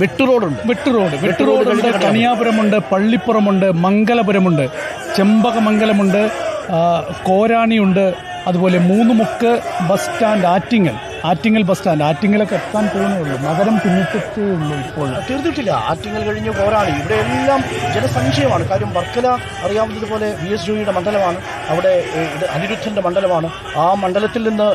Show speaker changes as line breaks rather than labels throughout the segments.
വെട്ടുറോഡുണ്ട്.
വെട്ടുറോഡ്.
വെട്ടുറോഡ്
വെട്ടുറോഡുണ്ട്. കണിയാപുരമുണ്ട് പള്ളിപ്പുറമുണ്ട് മംഗലപുരമുണ്ട് ചെമ്പകമംഗലമുണ്ട് കോരാണിയുണ്ട് അതുപോലെ Moonnumukku bus stand Attingal. Attingal bus stand ആറ്റിങ്ങലൊക്കെ എത്താൻ പോകുന്നേ ഉള്ളൂ. നഗരം പിന്നിട്ടേ ഉള്ളൂ ഇപ്പോൾ.
തീർത്തിട്ടില്ല ആറ്റിങ്ങൽ കഴിഞ്ഞ് പോരാളി. ഇവിടെ എല്ലാം ജനസംശയമാണ്. കാര്യം വർക്കല അറിയാവുന്നതുപോലെ വി എസ് ജോയിയുടെ മണ്ഡലമാണ്. അവിടെ അനിരുദ്ധന്റെ മണ്ഡലമാണ്. ആ മണ്ഡലത്തിൽ നിന്ന്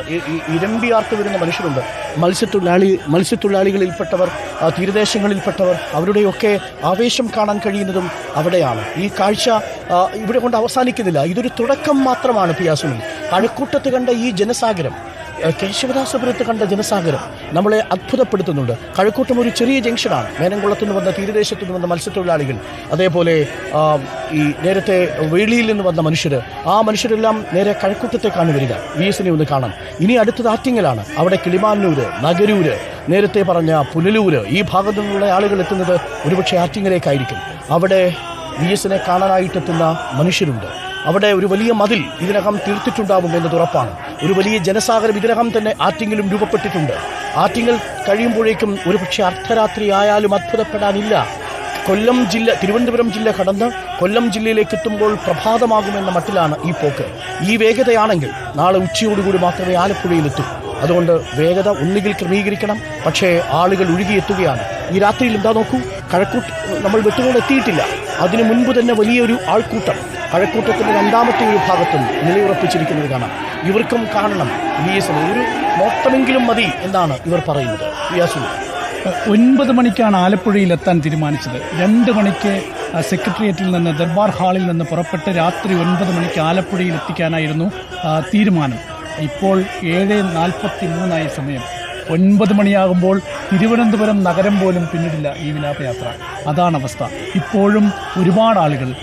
ഇരമ്പിയാർത്ത് വരുന്ന മനുഷ്യരുണ്ട്. മത്സ്യത്തൊഴിലാളി മത്സ്യത്തൊഴിലാളികളിൽപ്പെട്ടവർ തീരദേശങ്ങളിൽപ്പെട്ടവർ അവരുടെയൊക്കെ ആവേശം കാണാൻ കഴിയുന്നതും അവിടെയാണ്. ഈ കാഴ്ച ഇവിടെ കൊണ്ട് അവസാനിക്കുന്നില്ല. ഇതൊരു തുടക്കം മാത്രമാണ് പിയാസുനിൽ അഴക്കൂട്ടത്ത് കണ്ട ഈ ജനസാഗരം ഏഹ് കേശവദാസപുരത്ത് കണ്ട ജനസാഗരം നമ്മളെ അത്ഭുതപ്പെടുത്തുന്നുണ്ട്. കഴക്കൂട്ടം ഒരു ചെറിയ ജംഗ്ഷനാണ്. മേനംകുളത്ത് നിന്ന് വന്ന തീരദേശത്തു നിന്ന് വന്ന മത്സ്യത്തൊഴിലാളികൾ അതേപോലെ ഈ നേരത്തെ വേളിയിൽ നിന്ന് വന്ന മനുഷ്യർ ആ മനുഷ്യരെല്ലാം നേരെ കഴക്കൂട്ടത്തേക്കാണ് വരിക. വി എസിനെ ഒന്ന് കാണാൻ ഇനി അടുത്തത് ആറ്റിങ്ങലാണ് അവിടെ കിളിമാനൂര് നഗരൂര് നേരത്തെ പറഞ്ഞ പുനലൂര് ഈ ഭാഗത്തു നിന്നുള്ള ആളുകൾ എത്തുന്നത് ഒരുപക്ഷെ ആറ്റിങ്ങലേക്കായിരിക്കും. അവിടെ വി എസിനെ കാണാനായിട്ടെത്തുന്ന മനുഷ്യരുണ്ട്. അവിടെ ഒരു വലിയ മതിൽ ഇതിനകം തീർത്തിട്ടുണ്ടാവും എന്നത് ഉറപ്പാണ്. ഒരു വലിയ ജനസാഗരം ഇതിനകം തന്നെ ആറ്റിങ്ങിലും രൂപപ്പെട്ടിട്ടുണ്ട്. ആറ്റിങ്ങൽ കഴിയുമ്പോഴേക്കും ഒരുപക്ഷെ അർദ്ധരാത്രി ആയാലും അത്ഭുതപ്പെടാനില്ല. കൊല്ലം ജില്ല തിരുവനന്തപുരം ജില്ല കടന്ന് കൊല്ലം ജില്ലയിലേക്ക് എത്തുമ്പോൾ പ്രഭാതമാകുമെന്ന മട്ടിലാണ് ഈ പോക്ക്. ഈ വേഗതയാണെങ്കിൽ നാളെ ഉച്ചയോടുകൂടി മാത്രമേ ആലപ്പുഴയിലെത്തൂ അതുകൊണ്ട് വേഗത ഒന്നുകിൽ ക്രമീകരിക്കണം. പക്ഷേ ആളുകൾ ഒഴുകിയെത്തുകയാണ് ഈ രാത്രിയിൽ എന്താ നോക്കൂ? കഴക്കൂട്ട് നമ്മൾ വെട്ടുകൊണ്ട് എത്തിയിട്ടില്ല. അതിനു മുൻപ് തന്നെ വലിയൊരു ആൾക്കൂട്ടം. കഴക്കൂട്ടത്തിന്റെ രണ്ടാമത്തെ ഒരു ഭാഗത്തും നിലയുറപ്പിച്ചിരിക്കുന്നത് കാണാം. ഇവർക്കും കാണണം. വി എസ് ഒരു നോട്ടമെങ്കിലും മതി എന്നാണ് ഇവർ പറയുന്നത്.
ഒൻപത് മണിക്കാണ് ആലപ്പുഴയിൽ എത്താൻ തീരുമാനിച്ചത്. രണ്ട് മണിക്ക് സെക്രട്ടേറിയറ്റിൽ നിന്ന് ദർബാർ ഹാളിൽ നിന്ന് പുറപ്പെട്ട് രാത്രി ഒൻപത് മണിക്ക് ആലപ്പുഴയിൽ എത്തിക്കാനായിരുന്നു തീരുമാനം. ഇപ്പോൾ ഏഴ് നാൽപ്പത്തി മൂന്നായി സമയം. ഒൻപത് മണിയാകുമ്പോൾ തിരുവനന്തപുരം നഗരം പോലും പിന്നിടില്ല ഈ വിലാപയാത്ര. അതാണ് അവസ്ഥ. ഇപ്പോഴും ഒരുപാട് ആളുകൾ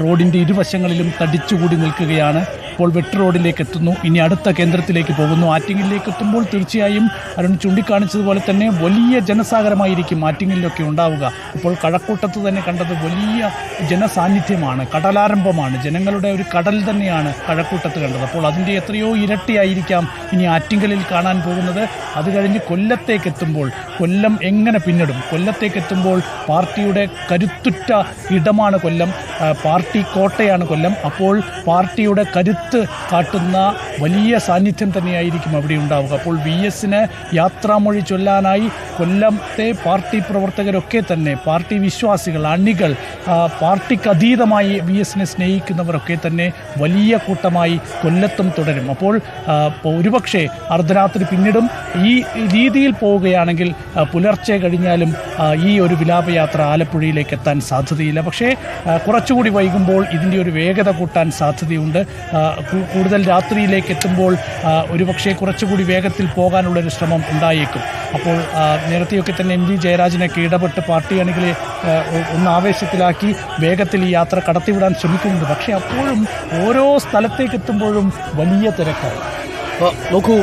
റോഡിന്റെ ഇരുവശങ്ങളിലും തടിച്ചുകൂടി നിൽക്കുകയാണ്. ഇപ്പോൾ വെട്ട് റോഡിലേക്ക് എത്തുന്നു. ഇനി അടുത്ത കേന്ദ്രത്തിലേക്ക് പോകുന്നു. ആറ്റിങ്ങലിലേക്ക് എത്തുമ്പോൾ തീർച്ചയായും അരുൺ ചൂണ്ടിക്കാണിച്ചതുപോലെ തന്നെ വലിയ ജനസാഗരമായിരിക്കും ആറ്റിങ്ങലിലൊക്കെ ഉണ്ടാവുക. ഇപ്പോൾ കഴക്കൂട്ടത്ത് തന്നെ കണ്ടത് വലിയ ജനസാന്നിധ്യമാണ് കടലാരംഭമാണ്. ജനങ്ങളുടെ ഒരു കടൽ തന്നെയാണ് കഴക്കൂട്ടത്ത് കണ്ടത്. അപ്പോൾ അതിന്റെ എത്രയോ ഇരട്ടിയായിരിക്കാം ഇനി ആറ്റിങ്ങലിൽ കാണാൻ പോകുന്നത്. അത് കഴിഞ്ഞ് കൊല്ലത്തേക്ക് എത്തുമ്പോൾ കൊല്ലം എങ്ങനെ പിന്നിടും? കൊല്ലത്തേക്ക് എത്തുമ്പോൾ പാർട്ടിയുടെ കരുത്തുറ്റ ഇടമാണ് കൊല്ലം. പാർട്ടി കോട്ടയാണ് കൊല്ലം. അപ്പോൾ പാർട്ടിയുടെ കരുത്ത് കാട്ടുന്ന വലിയ സാന്നിധ്യം തന്നെയായിരിക്കും അവിടെ ഉണ്ടാവുക. അപ്പോൾ വി എസിന് യാത്രാമൊഴി ചൊല്ലാനായി കൊല്ലത്തെ പാർട്ടി പ്രവർത്തകരൊക്കെ തന്നെ പാർട്ടി വിശ്വാസികൾ അണികൾ ആ, പാർട്ടിക്ക് അതീതമായി വി എസിനെ സ്നേഹിക്കുന്നവരൊക്കെ തന്നെ വലിയ കൂട്ടമായി കൊല്ലത്തും തുടരും. അപ്പോൾ ഒരുപക്ഷെ അർദ്ധരാത്രി പിന്നിടും. ഈ രീതിയിൽ പോവുകയാണെങ്കിൽ പുലർച്ചെ കഴിഞ്ഞാലും ഈ ഒരു വിലാപയാത്ര ആലപ്പുഴയിലേക്ക് എത്താൻ സാധ്യതയില്ല. പക്ഷേ കുറച്ചുകൂടി വൈകുമ്പോൾ ഇതിന്റെ ഒരു വേഗത കൂട്ടാൻ സാധ്യതയുണ്ട്. കൂടുതൽ രാത്രിയിലേക്ക് എത്തുമ്പോൾ ഒരുപക്ഷെ കുറച്ചുകൂടി വേഗത്തിൽ പോകാനുള്ളൊരു ശ്രമം ഉണ്ടായേക്കും. അപ്പോൾ നേരത്തെയൊക്കെ തന്നെ എം വി ജയരാജനൊക്കെ ഇടപെട്ട് പാർട്ടി അണികളെ ഒന്ന് ആവേശത്തിലാക്കി വേഗത്തിൽ ഈ യാത്ര കടത്തിവിടാൻ ശ്രമിക്കുന്നുണ്ട്. പക്ഷേ അപ്പോഴും ഓരോ സ്ഥലത്തേക്ക് എത്തുമ്പോഴും വലിയ തിരക്കാണ്.
നോക്കൂ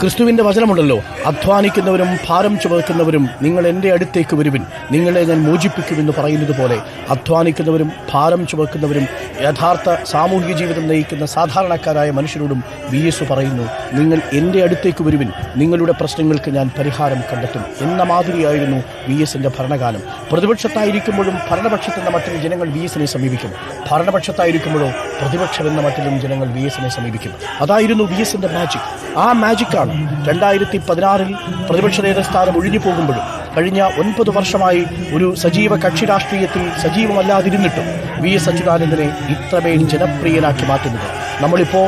ക്രിസ്തുവിന്റെ വചനമുണ്ടല്ലോ അധ്വാനിക്കുന്നവരും ഭാരം ചുമക്കുന്നവരും നിങ്ങൾ എന്റെ അടുത്തേക്ക് വരുവിൻ നിങ്ങളെ ഞാൻ മോചിപ്പിക്കുമെന്ന് പറയുന്നത് പോലെ അധ്വാനിക്കുന്നവരും ഭാരം ചുമക്കുന്നവരും യഥാർത്ഥ സാമൂഹിക ജീവിതം നയിക്കുന്ന സാധാരണക്കാരായ മനുഷ്യരോടും വി എസ് പറയുന്നു നിങ്ങൾ എന്റെ അടുത്തേക്ക് വരുവിൻ നിങ്ങളുടെ പ്രശ്നങ്ങൾക്ക് ഞാൻ പരിഹാരം കണ്ടെത്തും. എന്ന മാതിരിയായിരുന്നു വി എസിന്റെ ഭരണകാലം. പ്രതിപക്ഷത്തായിരിക്കുമ്പോഴും ഭരണപക്ഷത്തെന്ന മട്ടിൽ ജനങ്ങൾ വി എസിനെ സമീപിക്കും. ഭരണപക്ഷത്തായിരിക്കുമ്പോഴോ പ്രതിപക്ഷമെന്ന മട്ടിലും ജനങ്ങൾ വി എസിനെ സമീപിക്കും. അതായിരുന്നു വി എസിന്റെ മാജിക് ആ മാജിക്കാണ് രണ്ടായിരത്തി പതിനാറിൽ പ്രതിപക്ഷ നേതൃസ്ഥാനം ഒഴിഞ്ഞു പോകുമ്പോഴും കഴിഞ്ഞ ഒൻപത് വർഷമായി ഒരു സജീവ കക്ഷി രാഷ്ട്രീയത്തിൽ സജീവമല്ലാതിരുന്നിട്ടും വി എസ് അച്യുതാനന്ദനെ ഇത്രമേൽ ജനപ്രിയനാക്കി മാറ്റുന്നത്. നമ്മളിപ്പോൾ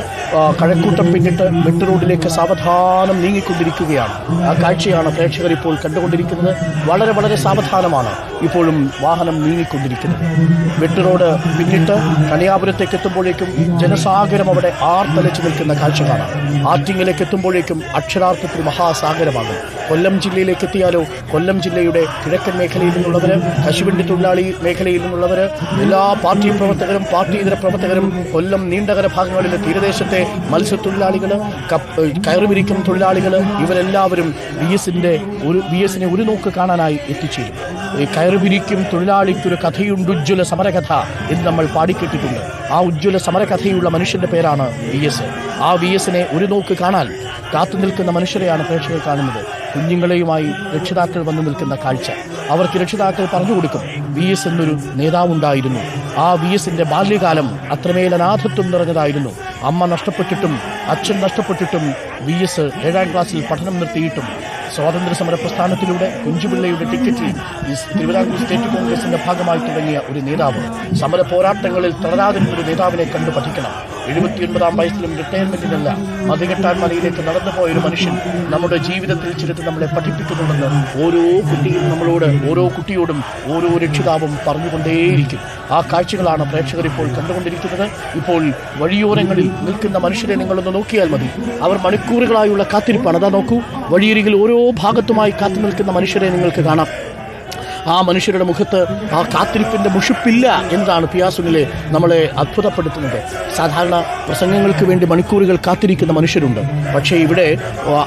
കഴക്കൂട്ടം പിന്നിട്ട് മെട്ട് റോഡിലേക്ക് സാവധാനം നീങ്ങിക്കൊണ്ടിരിക്കുകയാണ്. ആ കാഴ്ചയാണ് പ്രേക്ഷകർ ഇപ്പോൾ കണ്ടുകൊണ്ടിരിക്കുന്നത്. വളരെ വളരെ സാവധാനമാണ് ഇപ്പോഴും വാഹനം നീങ്ങിക്കൊണ്ടിരിക്കുന്നത്. വെട്ട് റോഡ് പിന്നിട്ട് കണിയാപുരത്തേക്ക് എത്തുമ്പോഴേക്കും ജനസാഗരം അവിടെ ആർത്തലച്ചു നിൽക്കുന്ന കാഴ്ച കാണാം. ആറ്റിങ്ങിലേക്ക് എത്തുമ്പോഴേക്കും അക്ഷരാർത്ഥത്തിൽ മഹാസാഗരമാണ് കൊല്ലം ജില്ലയിലേക്ക് എത്തിയാലോ? കൊല്ലം ജില്ലയുടെ കിഴക്കൻ മേഖലയിൽ നിന്നുള്ളവർ കശുവണ്ടി തൊഴിലാളി മേഖലയിൽ നിന്നുള്ളവർ എല്ലാ പാർട്ടി പ്രവർത്തകരും പാർട്ടി ഇതര പ്രവർത്തകരും കൊല്ലം നീണ്ടകര ഭാഗങ്ങളിലെ തീരദേശത്തെ മത്സ്യത്തൊഴിലാളികൾ കപ്പ് കയറുപിരിക്കും തൊഴിലാളികൾ ഇവരെല്ലാവരും വി എസിന്റെ ഒരു വി എസിനെ ഒരു നോക്ക് കാണാനായി എത്തിച്ചേരും. കയറുപിരിക്കും തൊഴിലാളിക്കൊരു കഥയുണ്ട് ഉജ്ജ്വല സമരകഥ എന്ന് നമ്മൾ പാടിക്കെട്ടിട്ടുണ്ട്. ആ ഉജ്ജ്വല സമരകഥയുള്ള മനുഷ്യന്റെ പേരാണ് വി എസ് ആ വി എസിനെ ഒരു നോക്ക് കാണാൻ കാത്തു നിൽക്കുന്ന മനുഷ്യരെയാണ് പ്രേക്ഷകർ കാണുന്നത്. കുഞ്ഞുങ്ങളെയുമായി രക്ഷിതാക്കൾ വന്നു നിൽക്കുന്ന കാഴ്ച. അവർക്ക് രക്ഷിതാക്കൾ പറഞ്ഞു കൊടുക്കും വി എസ് എന്നൊരു നേതാവുണ്ടായിരുന്നു. ആ വി എസിന്റെ ബാല്യകാലം അത്രമേൽ അനാഥത്വം നിറഞ്ഞതായിരുന്നു. അമ്മ നഷ്ടപ്പെട്ടിട്ടും അച്ഛൻ നഷ്ടപ്പെട്ടിട്ടും വി എസ് ഏഴാം ക്ലാസ്സിൽ പഠനം നിർത്തിയിട്ടും. സ്വാതന്ത്ര്യ സമര പ്രസ്ഥാനത്തിലൂടെ കുഞ്ചുപിള്ളയുടെ ടിക്കറ്റിൽ തിരുവിതാംകൂർ സ്റ്റേറ്റ് കോൺഗ്രസിന്റെ ഭാഗമായി തുടങ്ങിയ ഒരു നേതാവ് സമര പോരാട്ടങ്ങളിൽ തളരാതെ ഒരു നേതാവിനെ കണ്ടു പഠിക്കണം. എഴുപത്തിയൊൻപതാം വയസ്സിലും റിട്ടയർമെന്റിനല്ല മതികെട്ടാൻ മലയിലേക്ക് നടന്നു പോയൊരു മനുഷ്യൻ നമ്മുടെ ജീവിതത്തിൽ ചിലത് നമ്മളെ പഠിപ്പിക്കുന്നുണ്ടെന്ന് ഓരോ കുട്ടിയും നമ്മളോട് ഓരോ കുട്ടിയോടും ഓരോ രക്ഷിതാവും പറഞ്ഞുകൊണ്ടേയിരിക്കും. ആ കാഴ്ചകളാണ് പ്രേക്ഷകർ ഇപ്പോൾ കണ്ടുകൊണ്ടിരിക്കുന്നത്. ഇപ്പോൾ വഴിയോരങ്ങളിൽ നിൽക്കുന്ന മനുഷ്യരെ നിങ്ങളൊന്ന് നോക്കിയാൽ മതി. അവർ മണിക്കൂറുകളായുള്ള കാത്തിരിപ്പാണ്. അതാ നോക്കൂ വഴിയരികിൽ ഓരോ ഭാഗത്തുമായി കാത്തു നിൽക്കുന്ന മനുഷ്യരെ നിങ്ങൾക്ക് കാണാം. ആ മനുഷ്യരുടെ മുഖത്ത് ആ കാത്തിരിപ്പിന്റെ മുഷിപ്പില്ല എന്നതാണ് പിയാസുനിലെ നമ്മളെ അത്ഭുതപ്പെടുത്തുന്നത്. സാധാരണ പ്രസംഗങ്ങൾക്ക് വേണ്ടി മണിക്കൂറുകൾ കാത്തിരിക്കുന്ന മനുഷ്യരുണ്ട്. പക്ഷേ ഇവിടെ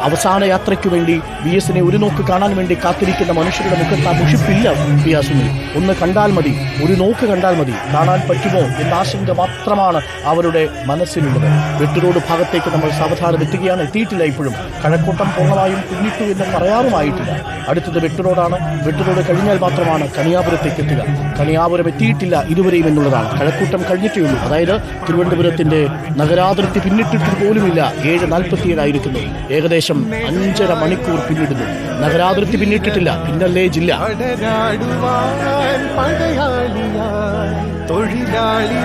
അവസാന യാത്രയ്ക്ക് വേണ്ടി ബി എസിനെ ഒരു നോക്ക് കാണാൻ വേണ്ടി കാത്തിരിക്കുന്ന മനുഷ്യരുടെ മുഖത്ത് ആ മുഷിപ്പില്ല പിയാസുനിൽ. ഒന്ന് കണ്ടാൽ മതി ഒരു നോക്ക് കണ്ടാൽ മതി. കാണാൻ പറ്റുമോ എന്ന ആശങ്ക മാത്രമാണ് അവരുടെ മനസ്സിലുള്ളത്. വെട്ടുറോഡ് ഭാഗത്തേക്ക് നമ്മൾ സാവധാനം എത്തുകയാണ്. എത്തിയിട്ടില്ല ഇപ്പോഴും. കഴക്കൂട്ടം പൂർണമായും പിന്നിട്ടു എന്ന് പറയാറുമായിട്ടില്ല. അടുത്തത് വെട്ടുറോഡാണ് വെട്ടുറോഡ് കഴിഞ്ഞാൽ മാത്രമാണ് കണിയാപുരത്തേക്ക് എത്തുക കണിയാപുരം എത്തിയിട്ടില്ല ഇതുവരെയും എന്നുള്ളതാണ്. കഴക്കൂട്ടം കഴിഞ്ഞിട്ടേ ഉള്ളൂ. അതായത് തിരുവനന്തപുരത്തിന്റെ നഗരാതിർത്തി പിന്നിട്ടിട്ട് പോലുമില്ല. ഏഴ് നാൽപ്പത്തിയേഴായിരിക്കുന്നു. ഏകദേശം അഞ്ചര മണിക്കൂർ പിന്നിടുന്നു. നഗരാതിർത്തി പിന്നിട്ടിട്ടില്ല. പിന്നല്ലേ ജില്ല.
തൊഴിലാളി